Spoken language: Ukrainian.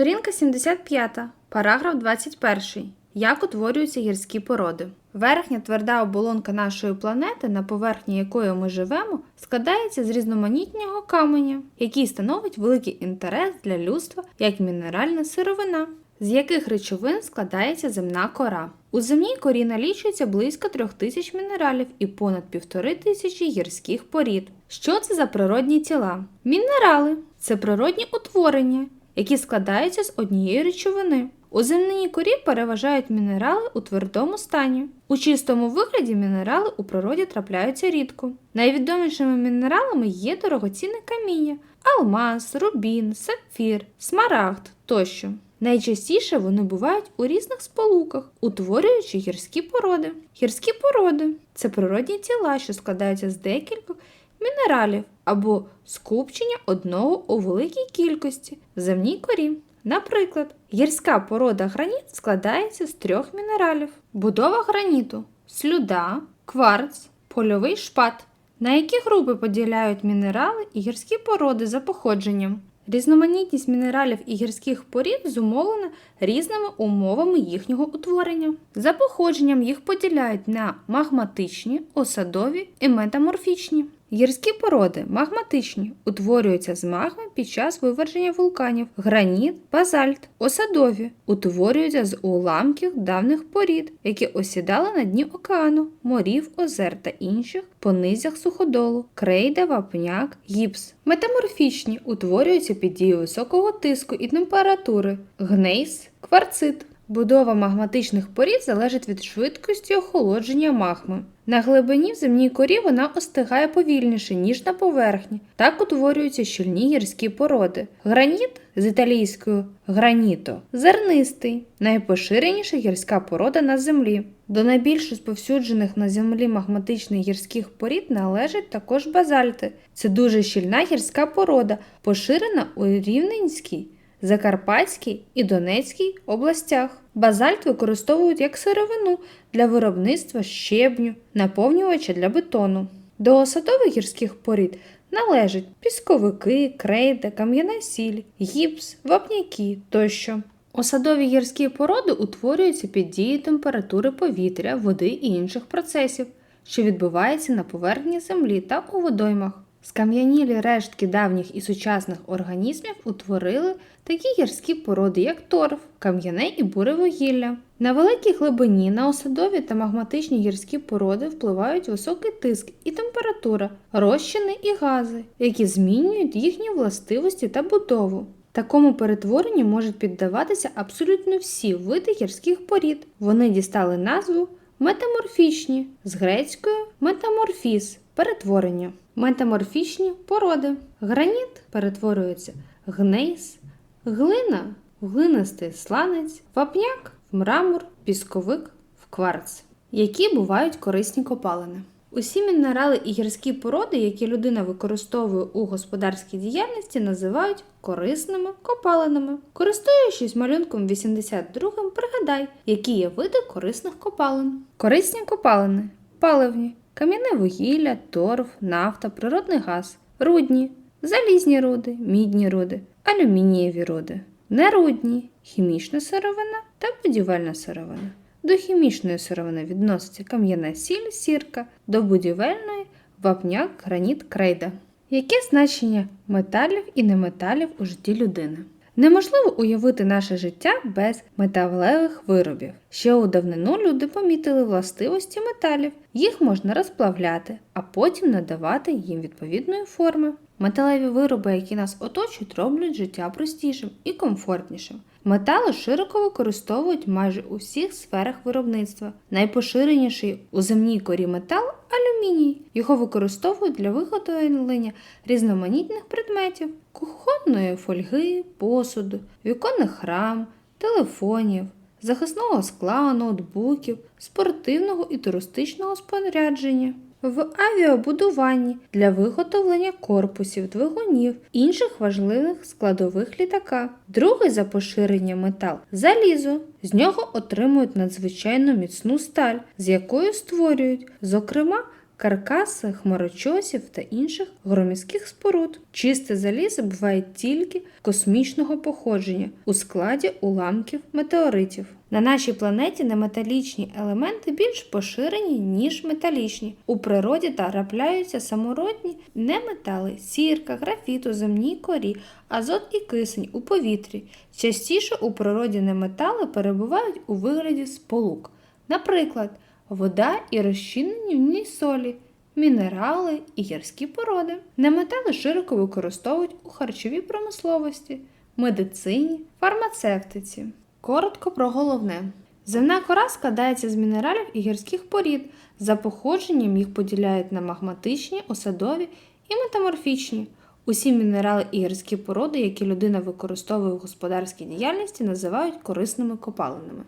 Сторінка 75, параграф 21. Як утворюються гірські породи? Верхня тверда оболонка нашої планети, на поверхні якої ми живемо, складається з різноманітного каменя, який становить великий інтерес для людства як мінеральна сировина, з яких речовин складається земна кора. У земній корі налічується близько трьох тисяч мінералів і понад півтори тисячі гірських порід. Що це за природні тіла? Мінерали це природні утворення, які складаються з однієї речовини. У земній корі переважають мінерали у твердому стані. У чистому вигляді мінерали у природі трапляються рідко. Найвідомішими мінералами є дорогоцінне каміння, алмаз, рубін, сапфір, смарагд тощо. Найчастіше вони бувають у різних сполуках, утворюючи гірські породи. Гірські породи це природні тіла, що складаються з декількох мінералів або скупчення одного у великій кількості в земній корі. Наприклад, гірська порода граніт складається з трьох мінералів: будова граніту, слюда, кварц, польовий шпат. На які групи поділяють мінерали і гірські породи за походженням? Різноманітність мінералів і гірських порід зумовлена різними умовами їхнього утворення. За походженням їх поділяють на магматичні, осадові і метаморфічні. Гірські породи магматичні утворюються з магми під час виверження вулканів, граніт, базальт, осадові утворюються з уламків давних порід, які осідали на дні океану, морів, озер та інших по низях суходолу, крейда, вапняк, гіпс. Метаморфічні утворюються під дією високого тиску і температури, гнейс, кварцит. Будова магматичних порід залежить від швидкості охолодження магми. На глибині в земній корі вона остигає повільніше, ніж на поверхні. Так утворюються щільні гірські породи. Граніт з італійською граніто зернистий, найпоширеніша гірська порода на землі. До найбільш розповсюджених на землі магматичних гірських порід належать також базальти. Це дуже щільна гірська порода, поширена у Рівненській. Закарпатській і Донецькій областях. Базальт використовують як сировину для виробництва щебню, наповнювача для бетону. До осадових гірських порід належать пісковики, крейда, кам'яна сіль, гіпс, вапняки тощо. Осадові гірські породи утворюються під дією температури повітря, води і інших процесів, що відбуваються на поверхні землі та у водоймах. Скам'янілі рештки давніх і сучасних організмів утворили такі гірські породи, як торф, кам'яне і буре вугілля. На великій глибині на осадові та магматичні гірські породи впливають високий тиск і температура, розчини і гази, які змінюють їхні властивості та будову. Такому перетворенню можуть піддаватися абсолютно всі види гірських порід. Вони дістали назву метаморфічні з грецькою метаморфіз перетворення. Метаморфічні породи. Граніт перетворюється гнейс, глина в глинистий сланець, вапняк в мрамор, пісковик в кварц, які бувають корисні копалини. Усі мінерали і гірські породи, які людина використовує у господарській діяльності, називають корисними копалинами. Користуючись малюнком 82, пригадай, які є види корисних копалин. Корисні копалини паливні, кам'яне вугілля, торф, нафта, природний газ, рудні, залізні руди, мідні руди, алюмінієві руди, нерудні, хімічна сировина та будівельна сировина. До хімічної сировини відноситься кам'яна сіль, сірка, до будівельної вапняк, граніт, крейда. Яке значення металів і неметалів у житті людини? Неможливо уявити наше життя без металевих виробів. Ще у давнину люди помітили властивості металів. Їх можна розплавляти, а потім надавати їм відповідної форми. Металеві вироби, які нас оточують, роблять життя простішим і комфортнішим. Метали широко використовують майже у всіх сферах виробництва. Найпоширеніший у земній корі метал алюміній. Його використовують для виготовлення різноманітних предметів, кухонної фольги, посуду, віконних рам, телефонів, захисного скла, ноутбуків, спортивного і туристичного спорядження. В авіабудуванні для виготовлення корпусів, двигунів, інших важливих складових літака. Другий за поширення метал залізо. З нього отримують надзвичайно міцну сталь, з якою створюють, зокрема, каркаси хмарочосів та інших громіських споруд. Чисте залізо буває тільки космічного походження у складі уламків метеоритів. На нашій планеті неметалічні елементи більш поширені, ніж металічні. У природі трапляються самородні неметали, сірка, графіт у земній корі, азот і кисень у повітрі. Частіше у природі неметали перебувають у вигляді сполук. Наприклад, вода і розчинені в ній солі, мінерали і гірські породи. Неметали широко використовують у харчовій промисловості, медицині, фармацевтиці. Коротко про головне. Земна кора складається з мінералів і гірських порід. За походженням їх поділяють на магматичні, осадові і метаморфічні. Усі мінерали і гірські породи, які людина використовує в господарській діяльності, називають корисними копалинами.